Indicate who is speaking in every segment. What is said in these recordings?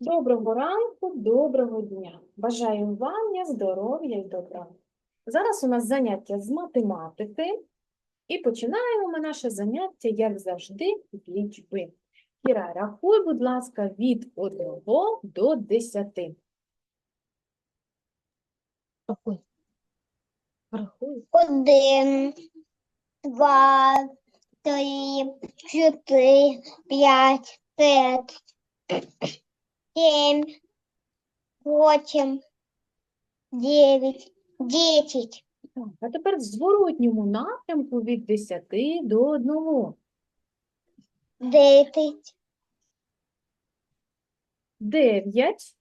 Speaker 1: Доброго ранку, доброго дня. Бажаю вам здоров'я і добра. Зараз у нас заняття з математики. І починаємо ми наше заняття, як завжди, з лічби. Кіра, рахуй, будь ласка, від 1 до 10.
Speaker 2: Рахуй. Рахуй.
Speaker 3: Один, два, три, чотири, п'ять, п'ять, сім, вісім, дев'ять, десять,
Speaker 1: Так, а тепер в зворотньому напрямку від 10 до 1.
Speaker 3: десять,
Speaker 1: 9,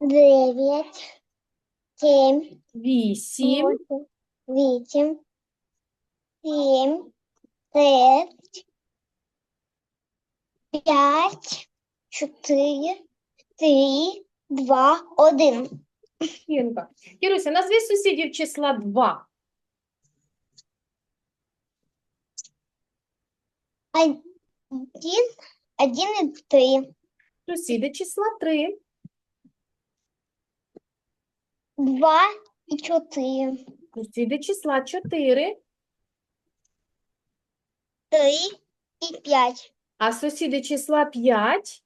Speaker 3: дев'ять, сім,
Speaker 1: 8,
Speaker 3: вісім, сім, п'ять, п'ять, чотири, три, два, один.
Speaker 1: Кірка. Кіруся, назви сусідів числа 2.
Speaker 3: Один, один и три,
Speaker 1: Сусіди числа 3.
Speaker 3: два и четыре,
Speaker 1: Сусіди числа 4.
Speaker 3: три и пять,
Speaker 1: А сусіди числа 5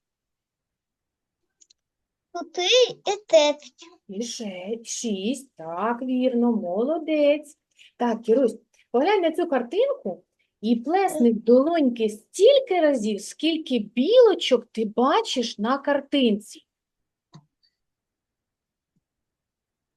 Speaker 3: четыре и пять,
Speaker 1: і 6. Так, вірно, молодець. Так, Кірусь, поглянь на цю картинку і плесни в долоньки стільки разів, скільки білочок ти бачиш на картинці.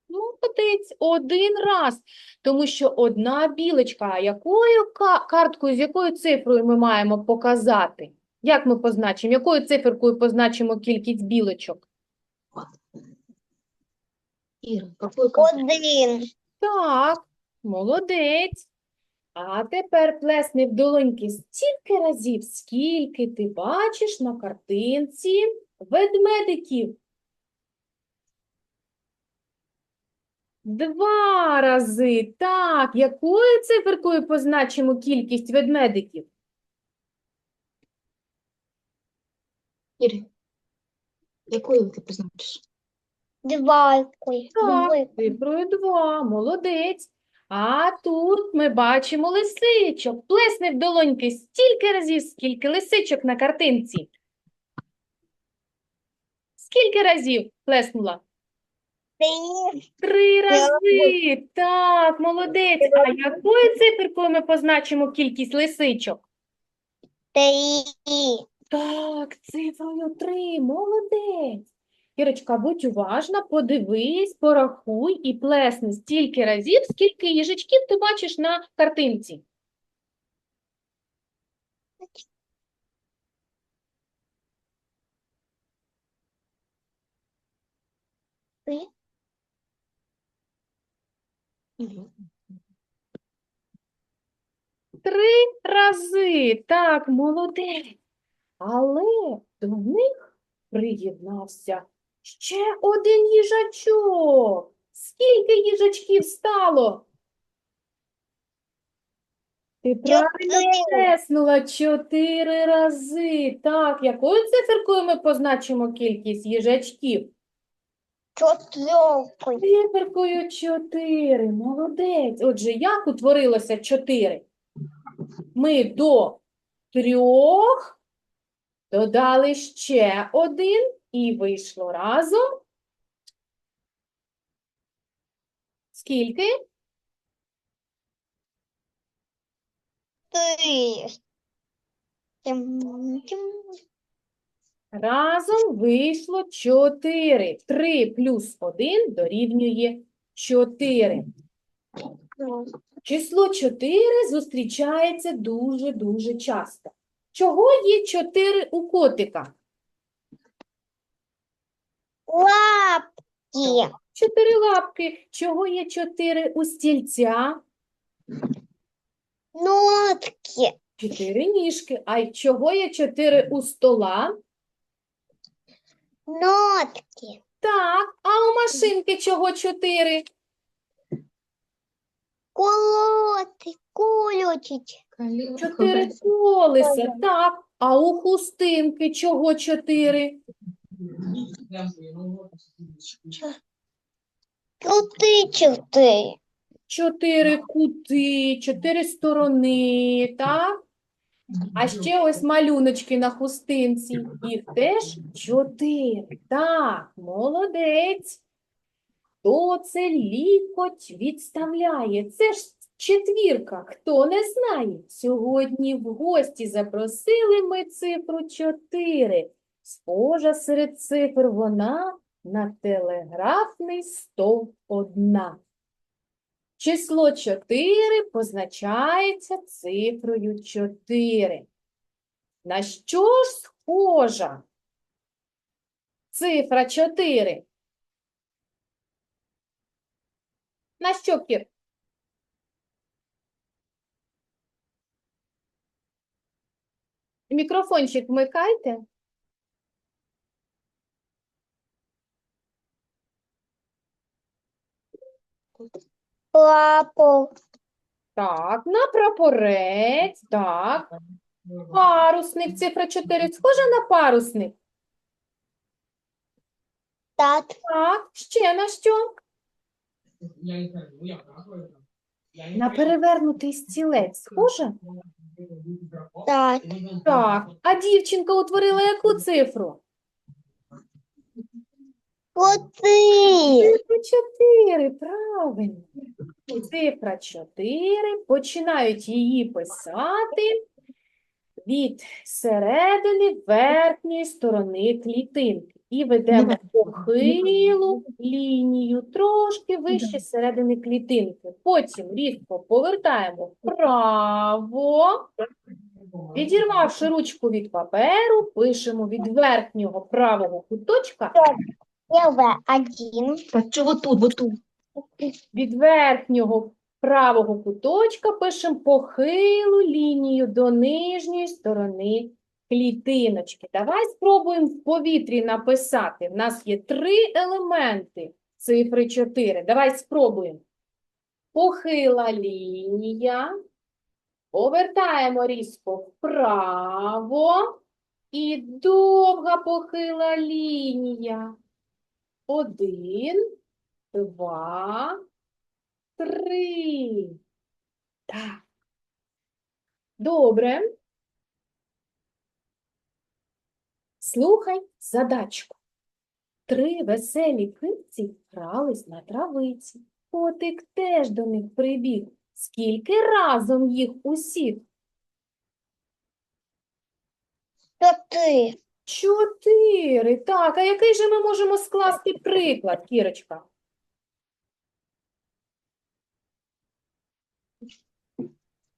Speaker 1: Молодець, один раз. Тому що одна білочка, а якою карткою, з якою цифрою ми маємо показати? Як ми позначимо? Якою циферкою позначимо кількість білочок?
Speaker 2: Ира, какой
Speaker 3: один,
Speaker 1: Так, молодець. А тепер плесни в долоньки стільки разів, скільки ти бачиш на картинці ведмедиків. Два рази. Так, якою циферкою позначимо кількість ведмедиків?
Speaker 2: Ира, якою ти позначиш?
Speaker 3: двойкой,
Speaker 1: Так, цифрою 2, молодець. А тут ми бачимо лисичок. Плесни в долоньки стільки разів, скільки лисичок на картинці. Скільки разів плеснула?
Speaker 3: Три
Speaker 1: рази. Так, молодець. А якою циферкою ми позначимо кількість лисичок?
Speaker 3: три,
Speaker 1: Так, цифрою 3. Молодець. Кірочка, будь уважна, подивись, порахуй і плесни стільки разів, скільки їжачків ти бачиш на картинці.
Speaker 3: Три
Speaker 1: рази. Так, молодець. Але до них приєднався ще один їжачок. Скільки їжачків стало? Ти правильно
Speaker 3: Чотири.
Speaker 1: чотири рази. Так, якою циферкою ми позначимо кількість їжачків?
Speaker 3: четверкой,
Speaker 1: Циферкою 4. Молодець. Отже, як утворилося 4? Ми до трьох додали ще один і вийшло разом. Скільки?
Speaker 3: три.
Speaker 1: Разом вийшло 4. 3 плюс 1 дорівнює 4.
Speaker 3: ну,
Speaker 1: Число 4 зустрічається дуже-дуже часто. Чого є 4 у котика?
Speaker 3: Лапки,
Speaker 1: Чотири лапки. Чого є 4 у стільця?
Speaker 3: нотки,
Speaker 1: Чотири ніжки. А й чого є 4 у стола?
Speaker 3: нотки,
Speaker 1: Так, а у машинки чого 4?
Speaker 3: колоти,
Speaker 2: колеса,
Speaker 1: Чотири колеса. Так, а у хустинки чого 4?
Speaker 3: Крути чорти.
Speaker 1: Чотири кути, чотири сторони, так? А ще ось малюночки на хустинці. Їх теж чотири. Так, молодець. Хто це лікоть відставляє? Це ж четвірка. Хто не знає? Сьогодні в гості запросили ми цифру чотири. Схожа серед цифр вона на телеграфний стовп одна. Число 4 позначається цифрою 4. На що ж схожа цифра 4? На що, Кір? Мікрофончик вмикайте.
Speaker 3: Лапу.
Speaker 1: Так, на прапорець, так. Парусник, цифра 4, схожа на парусник.
Speaker 3: Так.
Speaker 1: Так, ще на що? На перевернутий стілець, схожа?
Speaker 3: Так.
Speaker 1: Так. А дівчинка утворила яку цифру? Цифру 4, правильно. Цифра 4, починають її писати від середини верхньої сторони клітинки. І ведемо похилу лінію трошки вище середини клітинки. Потім різко повертаємо вправо. Відірвавши ручку від паперу, пишемо від верхнього правого куточка
Speaker 3: Первое. Один.
Speaker 2: Так, что тут, вот тут?
Speaker 1: від верхнього правого куточка пишемо похилу лінію до нижньої сторони клітиночки. Давай спробуємо в повітрі написати. В нас є три елементи цифри 4. Давай спробуємо. Похила лінія. Повертаємо різко вправо. І довга похила лінія. Один, два, три. Так. Добре. Слухай задачку. Три веселі киці грались на травиці. Котик теж до них прибіг. Скільки разом їх усіх?
Speaker 3: Чотири.
Speaker 1: Чотири. Так, а який же ми можемо скласти приклад, Кірочка?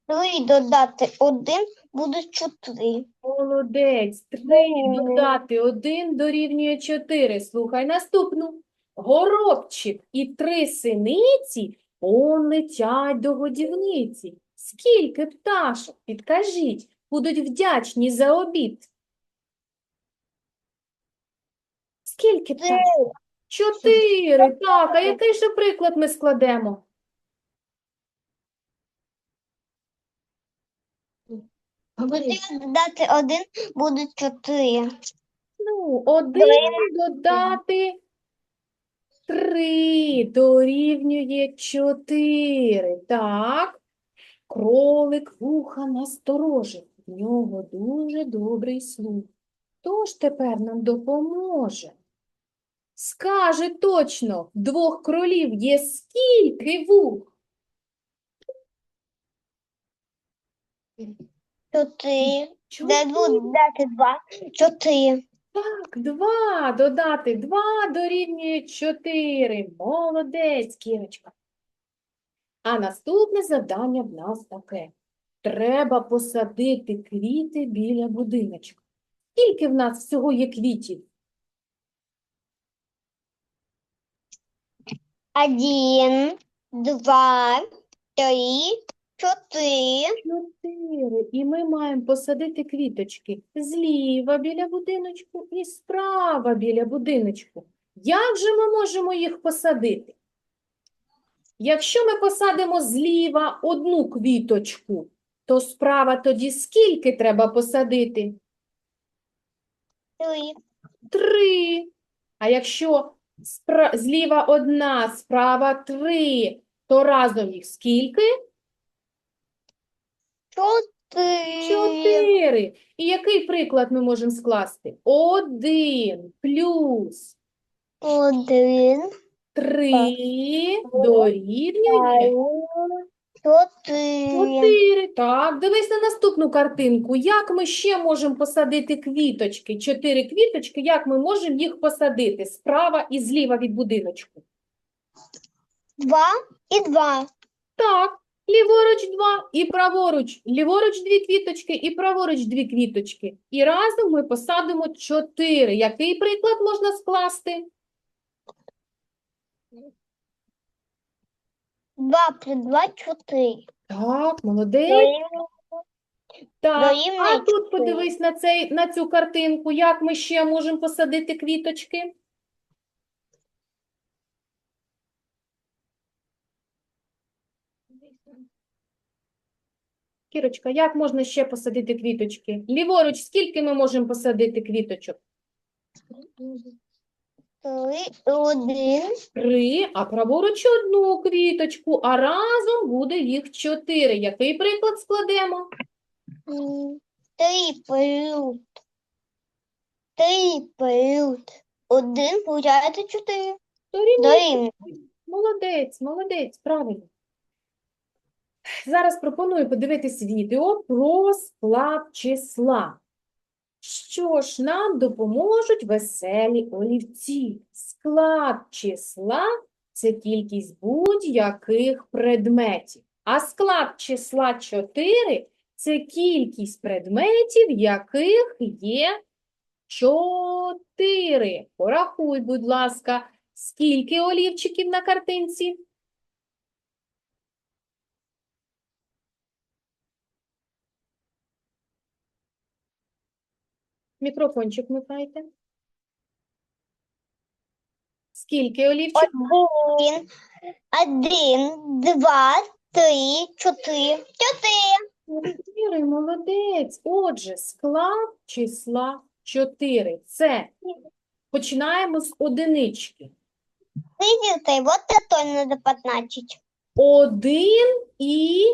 Speaker 3: Три додати один буде чотири.
Speaker 1: Молодець. Три додати один дорівнює чотири. Слухай наступну. Горобчик і три синиці полетять до годівниці. Скільки пташок, підкажіть, будуть вдячні за обід? Скільки пташок? Чотири. Так, а який же приклад ми складемо?
Speaker 2: Говори.
Speaker 3: Додати один буде чотири.
Speaker 1: Ну, один додати три дорівнює чотири. Так. Кролик вуха насторожив. В нього дуже добрий слух. Хто ж тепер нам допоможе? Скаже точно, в двох кролів є скільки вух?
Speaker 3: Чотири.
Speaker 1: Чотири.
Speaker 3: Додати два. Чотири.
Speaker 1: Так, два додати два дорівнює чотири. Молодець, Кірочка. А наступне завдання в нас таке. Треба посадити квіти біля будиночка. Скільки в нас всього є квітів?
Speaker 3: Один, два, три, чотири.
Speaker 1: Чотири. І ми маємо посадити квіточки зліва біля будиночку і справа біля будиночку. Як же ми можемо їх посадити? Якщо ми посадимо зліва одну квіточку, то справа тоді скільки треба посадити?
Speaker 3: Три.
Speaker 1: три. А якщо спра- зліва одна, справа три, то разом їх скільки?
Speaker 3: Чотири.
Speaker 1: Чотири. І який приклад ми можемо скласти? Один плюс
Speaker 3: Один.
Speaker 1: три дорівнює
Speaker 3: Чотири.
Speaker 1: чотири. Так, дивись на наступну картинку. Як ми ще можемо посадити квіточки? Чотири квіточки, як ми можемо їх посадити справа і зліва від будиночку?
Speaker 3: Два і два.
Speaker 1: Так, ліворуч два і праворуч. Ліворуч дві квіточки і праворуч дві квіточки. І разом ми посадимо чотири. Який приклад можна скласти?
Speaker 3: Два плюс два чотири.
Speaker 1: Так, молодець. Так, а тут подивись на цей, на цю картинку, як ми ще можемо посадити квіточки? Кірочка, як можна ще посадити квіточки? Ліворуч, скільки ми можемо посадити квіточок?
Speaker 3: Три, один.
Speaker 1: Три, а праворуч одну квіточку, а разом буде їх чотири. Який приклад складемо?
Speaker 3: Три плюс. Три плюс. Один, получається чотири.
Speaker 1: Дорівнює. Молодець, молодець, правильно. Зараз пропоную подивитись відео про склад числа. Що ж нам допоможуть веселі олівці? Склад числа – це кількість будь-яких предметів. А склад числа 4 – це кількість предметів, яких є 4. Порахуй, будь ласка, скільки олівчиків на картинці? Мікрофончик вмикайте. Скільки олівчиків?
Speaker 3: Один, один, два, три, чотири. Чотири.
Speaker 1: Чотири, молодець. Отже, склад числа 4. Це починаємо з одинички.
Speaker 3: Видите, вот это надо позначить.
Speaker 1: Один і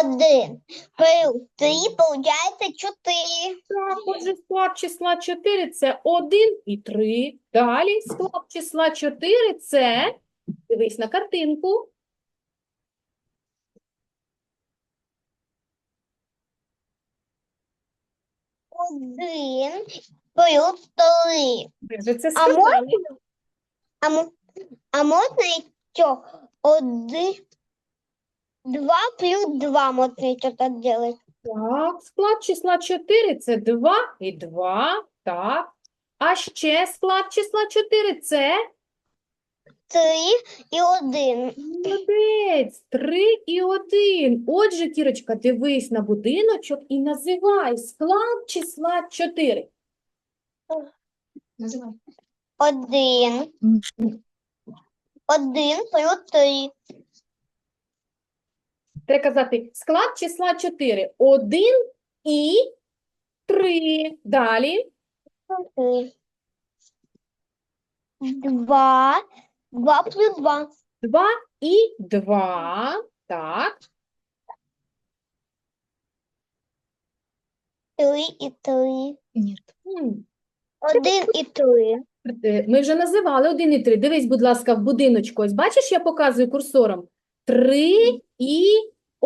Speaker 3: Один плюс три получается четыре.
Speaker 1: так, отже, склад числа 4 – це 1 і 3. Далі склад числа 4 – це, дивись на картинку,
Speaker 3: Один плюс три.
Speaker 1: вже це
Speaker 3: А
Speaker 1: сказали.
Speaker 3: можно, а, мо- а можно еще один, два плюс два можно еще так делать.
Speaker 1: Так, склад числа 4 – це 2 і 2, так. А ще склад числа 4 – це
Speaker 3: Три и один.
Speaker 1: Молодець, 3 і 1. Отже, Кірочка, дивись на будиночок і називай склад числа 4.
Speaker 2: Називай.
Speaker 3: Один. Один плюс три.
Speaker 1: Треба казати склад числа 4. 1 і 3. Далі.
Speaker 3: Три. Два. Два плюс два.
Speaker 1: 2 і 2. Так.
Speaker 3: Три и три.
Speaker 2: Ні.
Speaker 3: Один и три.
Speaker 1: е, Ми вже називали 1 і 3. Дивись, будь ласка, в будиночку. Ось бачиш, я показую курсором. 3 і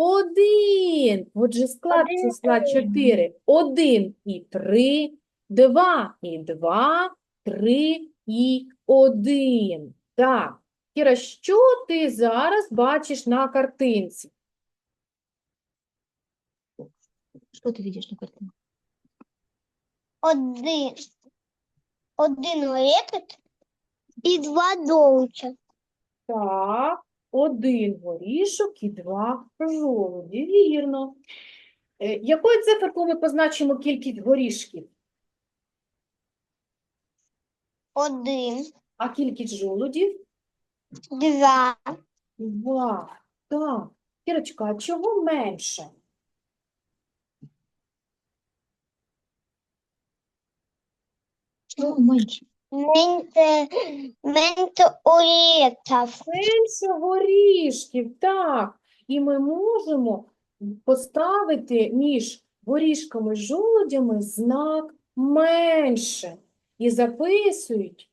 Speaker 1: 1. Отже, склад
Speaker 3: Один і
Speaker 1: числа
Speaker 3: три.
Speaker 1: 4. 1 і 3, 2 і 2, 3 і 1. Так. Кіра, що ти зараз бачиш на картинці?
Speaker 2: Що ти бачиш на картинці?
Speaker 3: Один. Один лепет и два долча.
Speaker 1: Так, один горішок і два жолуді. Вірно. Е, якою циферкою ми позначимо кількість горішків?
Speaker 3: Один.
Speaker 1: А кількість жолудів?
Speaker 3: Два.
Speaker 1: Два. Так. Кірочка, а чого менше?
Speaker 2: Чого менше?
Speaker 3: Меньше, меньше улетов.
Speaker 1: Менше горішків, так. І ми можемо поставити між горішками жолудями знак менше. І записують,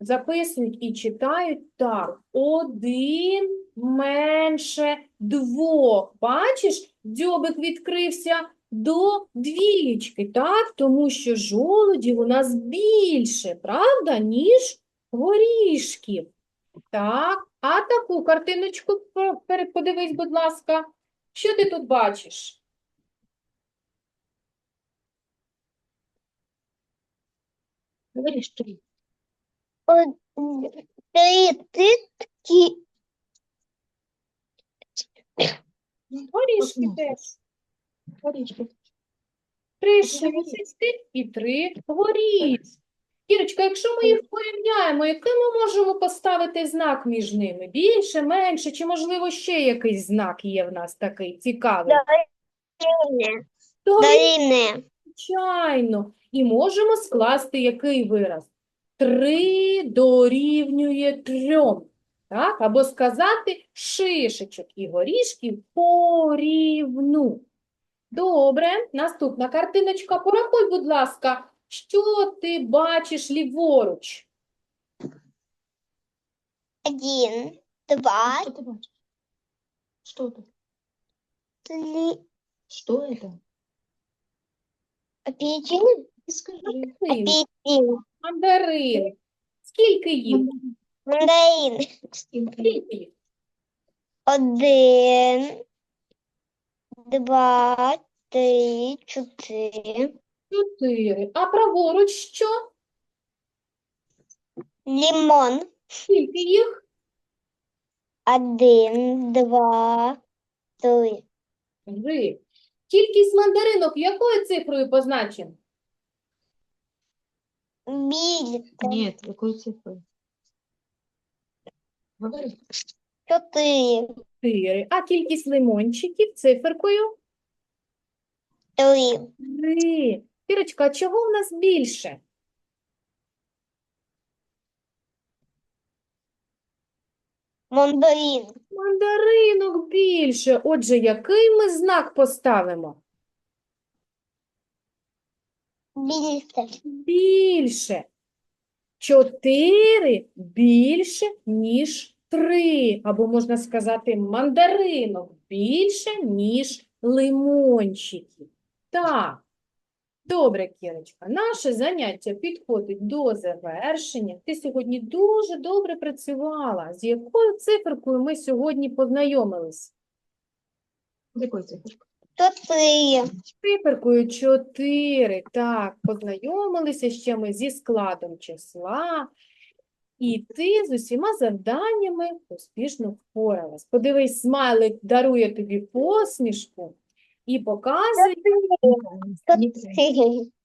Speaker 1: записують і читають так. Один менше двох. Бачиш, дзьобик відкрився до двічки, так? Тому що жолудів у нас більше, правда, ніж горішків. Так, а таку картиночку по- подивись, будь ласка. Що ти тут бачиш?
Speaker 3: Титки
Speaker 1: Горішки теж.
Speaker 2: Три.
Speaker 1: Шістки і три горішки. Кірочка, якщо ми їх порівняємо, який ми можемо поставити знак між ними? Більше, менше, чи, можливо, ще якийсь знак є в нас такий цікавий?
Speaker 3: Дорівнює. Дорівнює.
Speaker 1: Звичайно. І можемо скласти який вираз? Три дорівнює трьом. Так? Або сказати шишечок і горішків порівну. Добре, наступна картиночка. Порахуй, будь ласка, що ти бачиш ліворуч?
Speaker 3: Один, два,
Speaker 2: Что ты бачишь? Что это?
Speaker 3: три,
Speaker 2: Что это?
Speaker 3: апельсин,
Speaker 2: Ты скажи.
Speaker 1: Мандарин.
Speaker 3: апельсин,
Speaker 1: Мандарин. Скільки їх?
Speaker 3: мандарин.
Speaker 2: Сколько?
Speaker 1: Скільки їх?
Speaker 3: Один, два, три, чотири.
Speaker 1: Чотири. А праворуч що?
Speaker 3: Лимон.
Speaker 1: Скільки їх?
Speaker 3: Один, два, три.
Speaker 1: Три. Кількість мандаринок якою цифрою позначена?
Speaker 3: Більше.
Speaker 2: Нет, какой цифрой? Говори.
Speaker 3: Чотири.
Speaker 1: Чотири. А кількість лимончиків циферкою?
Speaker 3: Три.
Speaker 1: Три. Кірочка, а чого в нас більше?
Speaker 3: Мандарин.
Speaker 1: Мандаринок більше. Отже, який ми знак поставимо?
Speaker 3: Більше.
Speaker 1: Більше. Чотири більше, ніж три. Або можна сказати, мандаринок більше, ніж лимончиків. Так. Добре, Кірочка, наше заняття підходить до завершення. Ти сьогодні дуже добре працювала. З якою циферкою ми сьогодні познайомились?
Speaker 2: Какой цифрой?
Speaker 3: Чотири.
Speaker 1: Циферкою 4. Так, познайомилися ще ми зі складом числа. І ти з усіма завданнями успішно впоралась. Подивись, смайлик дарує тобі посмішку і показує.